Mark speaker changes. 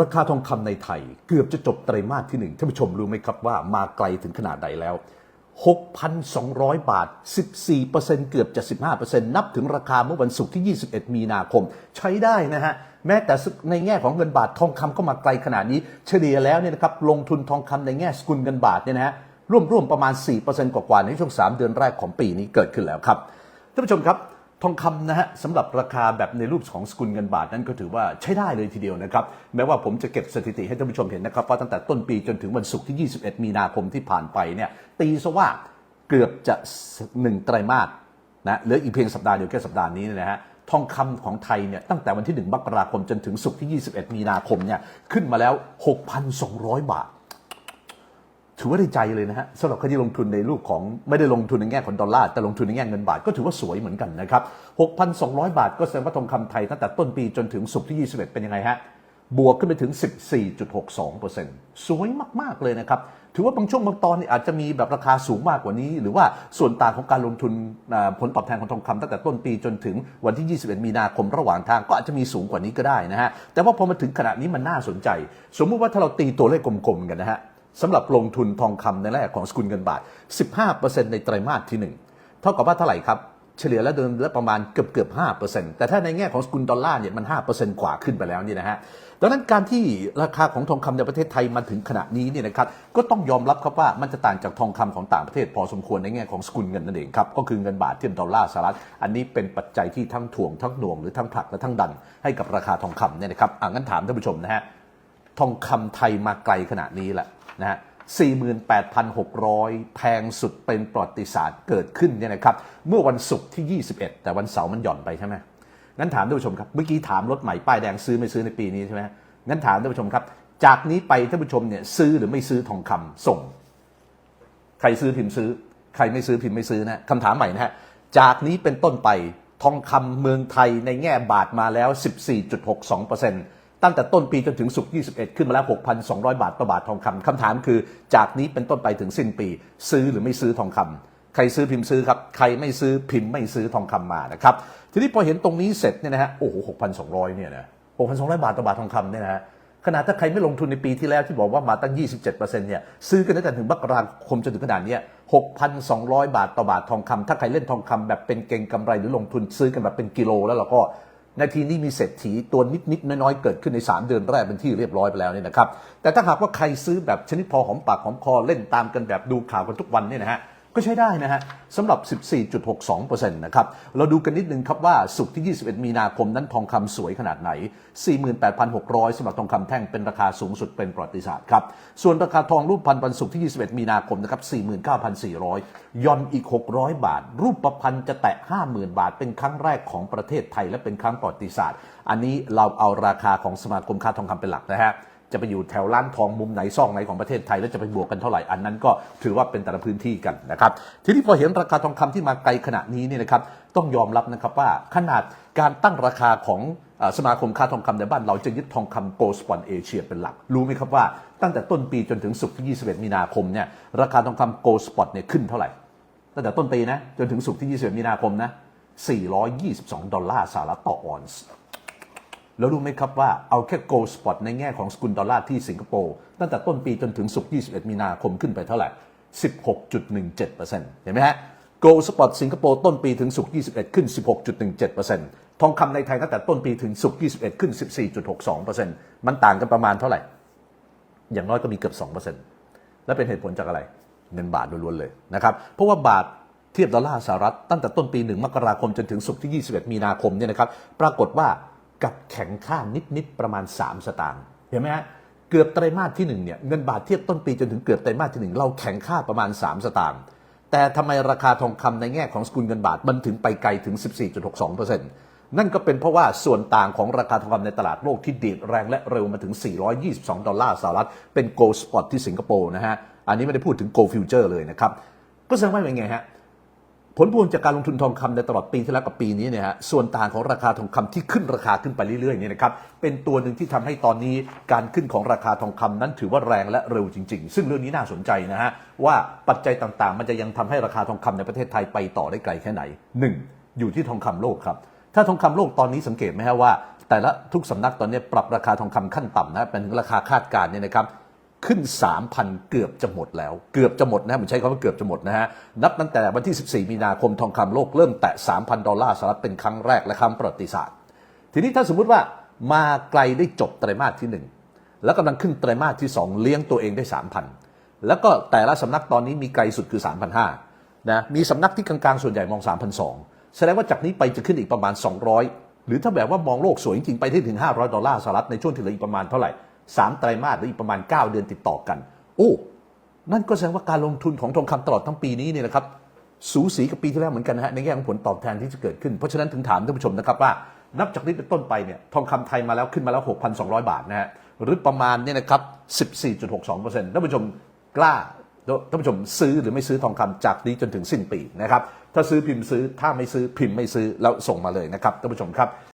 Speaker 1: ราคาทองคำในไทยเกือบจะจบไตรมาสที่หนึ่งท่านผู้ชมรู้ไหมครับว่ามาไกลถึงขนาดใดแล้ว 6,200 บาท 14%เกือบจะ 15%นับถึงราคาเมื่อวันศุกร์ที่ 21 มีนาคม ใช้ได้นะฮะ แม้แต่ในแง่ของเงินบาททองคำก็มาไกลขนาดนี้ เฉลี่ยแล้วเนี่ยนะครับลงทุนทองคำในแง่สกุลเงินบาทเนี่ยนะฮะร่วมๆประมาณ 4%กว่าๆในช่วง 3 เดือนแรกของปีนี้เกิดขึ้นแล้วครับท่านผู้ชมครับ ทองคำนะฮะสำหรับราคาแบบในรูปของสกุลเงินบาทนั้นก็ถือว่าใช้ได้เลยทีเดียวนะครับ แม้ว่าผมจะเก็บสถิติให้ท่านผู้ชมเห็นนะครับว่าตั้งแต่ต้นปีจนถึงวันศุกร์ที่ 21 มีนาคมที่ผ่านไปเนี่ยตีซะว่าเกือบจะหนึ่งไตรมาสนะเหลืออีกเพียงสัปดาห์เดียวแค่สัปดาห์นี้นยนะฮะทองคำของไทยเนี่ยตั้งแต่วันที่ 1 มกราคมจนถึงศุกร์ที่ 21 มีนาคมเนี่ยขึ้นมาแล้ว 6,200 บาท ถือว่าได้ใจเลยนะฮะสำหรับใครที่ลงทุนในรูปของไม่ได้ลงทุนในแง่ของดอลลาร์แต่ลงทุนในแง่เงินบาทก็ถือว่าสวยเหมือนกันนะครับ 6,200 บาทก็แสดงว่าทองคำไทยตั้งแต่ต้นปีจนถึงศุกร์ที่ 21 เป็นยังไงฮะ บวกขึ้นไปถึง 14.62%สวยมาก ๆ เลยนะครับ ถือว่าบางช่วงบางตอนนี่อาจจะมีแบบราคาสูงมากกว่านี้ หรือว่าส่วนต่างของการลงทุนผลตอบแทนของทองคำตั้งแต่ต้นปีจนถึงวันที่ 21 มีนาคมระหว่างทางก็อาจจะมีสูงกว่านี้ก็ได้นะฮะแต่ว่าพอมาถึงขณะนี้มันน่าสนใจ สมมุติว่าถ้าเราตีตัวเลขกลมๆกันนะฮะ สำหรับลงทุนทองคำในแรกของสกุลเงินบาท 15%ในไตรมาสที่ 1 เท่ากับว่าเท่าไหร่ครับ เฉลี่ยแล้วเดิมแล้วประมาณเกือบเกือบ5%แต่ถ้าในแง่ของสกุลดอลลาร์เนี่ยมัน 5%กว่าขึ้นไปแล้วนี่นะฮะดังนั้นการที่ราคาของทองคำในประเทศไทยมาถึงขณะนี้เนี่ยนะครับก็ต้องยอมรับครับว่ามันจะต่างจากทองคำของต่างประเทศพอสมควรในแง่ของสกุลเงินนั่นเองครับก็คือเงินบาทเทียบดอลลาร์สหรัฐอันนี้เป็นปัจจัยที่ทั้งถ่วงทั้งหน่วงหรือทั้งผลักและทั้งดันให้กับราคาทองคำเนี่ยนะครับอะงั้นถามท่านผู้ชมนะฮะทองคำไทยมาไกลขนาดนี้แหละ นะฮะ48,600 แพงสุดเป็นประวัติศาสตร์เกิดขึ้นเนี่ยนะครับ เมื่อวันศุกร์ที่ 21 แต่วันเสาร์มันหย่อนไปใช่ไหมงั้นถามท่านผู้ชมครับ เมื่อกี้ถามรถใหม่ป้ายแดงซื้อไม่ซื้อในปีนี้ใช่ไหมงั้นถามท่านผู้ชมครับ จากนี้ไปท่านผู้ชมเนี่ยซื้อหรือไม่ซื้อทองคำส่ง ใครซื้อพิมพ์ซื้อ ใครไม่ซื้อพิมพ์ไม่ซื้อนะคำถามใหม่นะฮะ จากนี้เป็นต้นไปทองคำเมืองไทยในแง่บาทมาแล้ว 14.62% ตั้งแต่ต้นปีจนถึงศุก21 ขึ้นมาแล้ว 6,200 บาทต่อบาททองคำคำถามคือ จากนี้เป็นต้นไปถึงสิ้นปี ซื้อหรือไม่ซื้อทองคำใครซื้อพิมพ์ซื้อครับ ใครไม่ซื้อพิมพ์ไม่ซื้อทองคำมานะครับ ทีนี้พอเห็นตรงนี้เสร็จเนี่ยนะฮะ โอ้โห 6,200 เนี่ยนะ 6,200 บาทต่อบาททองคำเนี่ยนะฮะขนาดถ้าใครไม่ลงทุนในปีที่แล้วที่บอกว่ามาตั้ง 27%เนี่ยซื้อกันตั้งแต่ถึงมกราคมจนถึงขนาดนี้6,200 บาทต่อบาททองคำถ้าใครเล่นทองคำแบบเป็นเก่งกำไรหรือลงทุนซื้อกันแบบเป็นกิโลแล้วเราก็ นาทีนี้มีเศรษฐีตัวนิดๆน้อยๆเกิดขึ้นใน 3 เดือนแรกเป็นที่เรียบร้อยไปแล้วเนี่ยนะครับแต่ถ้าหากว่าใครซื้อแบบชนิดพอหอมปากหอมคอเล่นตามกันแบบดูข่าวกันทุกวันเนี่ยนะฮะ ก็ใช้ได้นะฮะสำหรับ 14.62%นะครับ เราดูกันนิดนึงครับว่าสุกที่ 21 มีนาคมนั้นทองคำสวยขนาดไหน 48,600สำหรับทองคำแท่งเป็นราคาสูงสุดเป็นประวัติศาสตร์ครับ ส่วนราคาทองรูปพันธ์วันศุกร์ที่ 21 มีนาคมนะครับ 49,400ย่อนอีก 600 บาท รูปประพันธ์จะแตะ 50,000 บาท เป็นครั้งแรกของประเทศไทยและเป็นครั้งประวัติศาสตร์ อันนี้เราเอาราคาของสมาคมค้าทองคำเป็นหลักนะฮะ จะไปอยู่แถวร้านทองมุมไหนซองไหนของประเทศไทย แล้วจะไปบวกกันเท่าไหร่อันนั้นก็ถือว่าเป็นแต่ละพื้นที่กันนะครับทีนี้พอเห็นราคาทองคำที่มาไกลขนาดนี้เนี่ยนะครับต้องยอมรับนะครับว่าขนาดการตั้งราคาของสมาคมค้าทองคำในบ้านเราจะยึดทองคำโกลสปอนเอเชียเป็นหลัก รู้ไหมครับว่าตั้งแต่ต้นปีจนถึงศุกร์ที่ 21 มีนาคมเนี่ยราคาทองคำโกลสปอตเนี่ยขึ้นเท่าไหร่ ตั้งแต่ต้นปีนะจนถึงศุกร์ที่ 21 มีนาคมนะ 422 ดอลลาร์สหรัฐต่อออนซ์ แล้วรู้ไหมครับว่าเอาแค่ gold spot ในแง่ของสกุลดอลลาร์ที่สิงคโปร์ตั้งแต่ต้นปีจนถึงศุกร์21 มีนาคมขึ้นไปเท่าไหร่ 16.17%เห็นไหมฮะ gold spot สิงคโปร์ต้นปีถึงศุกร์21 ขึ้น 16.17%ทองคำในไทยตั้งแต่ต้นปีถึงศุกร์21 ขึ้น 14.62%มันต่างกันประมาณเท่าไหร่ อย่างน้อยก็มีเกือบ2%และเป็นเหตุผลจากอะไรเงินบาทล้วนๆเลยนะครับเพราะว่าบาทเทียบดอลลาร์สหรัฐตั้งแต่ต้นปี 1 มกราคมจนถึงศุกร์ที่ 21 มีนาคมเนี่ยนะครับปรากฏว่า กับแข็งค่านิด ๆ ประมาณ 3 สตางค์เห็นไหมฮะเกือบไตรมาสที่1เนี่ยเงินบาทเทียบต้นปีจนถึงเกือบไตรมาสที่ 1 เราแข็งค่าประมาณ 3 สตางค์แต่ทำไมราคาทองคำในแง่ของสกุลเงินบาทมันถึงไปไกลถึง 14.62%นั่นก็เป็นเพราะว่าส่วนต่างของราคาทองคำในตลาดโลกที่ดีดแรงและเร็วมาถึง 422 ดอลลาร์สหรัฐ เป็น gold spot ที่สิงคโปร์นะฮะ อันนี้ไม่ได้พูดถึง gold future เลยนะครับ ก็แสดงว่าเป็นไงฮะ ผลพวงจากการลงทุนทองคำในตลอดปีที่แล้วกับปีนี้เนี่ยฮะส่วนต่างของราคาทองคำที่ขึ้นราคาขึ้นไปเรื่อยๆเนี่ยนะครับเป็นตัวหนึ่งที่ทำให้ตอนนี้การขึ้นของราคาทองคำนั้นถือว่าแรงและเร็วจริง ๆ ซึ่งเรื่องนี้น่าสนใจนะฮะว่าปัจจัยต่างๆ มันจะยังทำให้ราคาทองคำในประเทศไทยไปต่อได้ไกลแค่ไหนหนึ่งอยู่ที่ทองคำโลกครับถ้าทองคำโลกตอนนี้สังเกตไหมฮะว่า แต่ละทุกสำนักตอนนี้ปรับราคาทองคำขั้นต่ำนะเป็นราคาคาดการณ์เนี่ยนะครับ ขึ้น 3,000 เกือบจะหมดแล้ว เกือบจะหมดนะผมใช้คำว่าเกือบจะหมดนะฮะ นับตั้งแต่วันที่ 14 มีนาคมทองคำโลกเริ่มแตะ 3,000 ดอลลาร์สหรัฐเป็นครั้งแรกและครั้งประวัติศาสตร์ ทีนี้ถ้าสมมุติว่ามาไกลได้จบไตรมาสที่ 1 แล้วกำลังขึ้นไตรมาสที่ 2 เลี้ยงตัวเองได้ 3,000 แล้วก็แต่ละสำนักตอนนี้มีไกลสุดคือ 3,500นะมีสำนักที่กลางๆส่วนใหญ่มอง 3,200 แสดงว่าจากนี้ไปจะขึ้นอีกประมาณ 200 หรือถ้าแบบว่ามองโลกสวยจริงๆไปได้ถึง 500 ดอลลาร์สหรัฐในช่วงที่เหลืออีกประมาณเท่าไหร่ 3 ไตรมาสหรืออีกประมาณ 9 เดือนติดต่อกัน โอ้ นั่นก็แสดงว่าการลงทุนของทองคำตลอดทั้งปีนี้เนี่ยนะครับสูสีกับปีที่แล้วเหมือนกันนะฮะในแง่ของผลตอบแทนที่จะเกิดขึ้น เพราะฉะนั้นถึงถามท่านผู้ชมนะครับว่า นับจากนี้เป็นต้นไปเนี่ยทองคำไทยมาแล้วขึ้นมาแล้ว 6,200 บาทนะฮะหรือประมาณเนี่ยนะครับ 14.62%ท่านผู้ชมกล้าท่านผู้ชมซื้อหรือไม่ซื้อทองคำจากนี้จนถึงสิ้นปีนะครับถ้าซื้อพิมพ์ซื้อถ้าไม่ซื้อพิมพ์ไม่ซื้อแล้วส่งมาเลยนะครับท่านผู้ชมครับ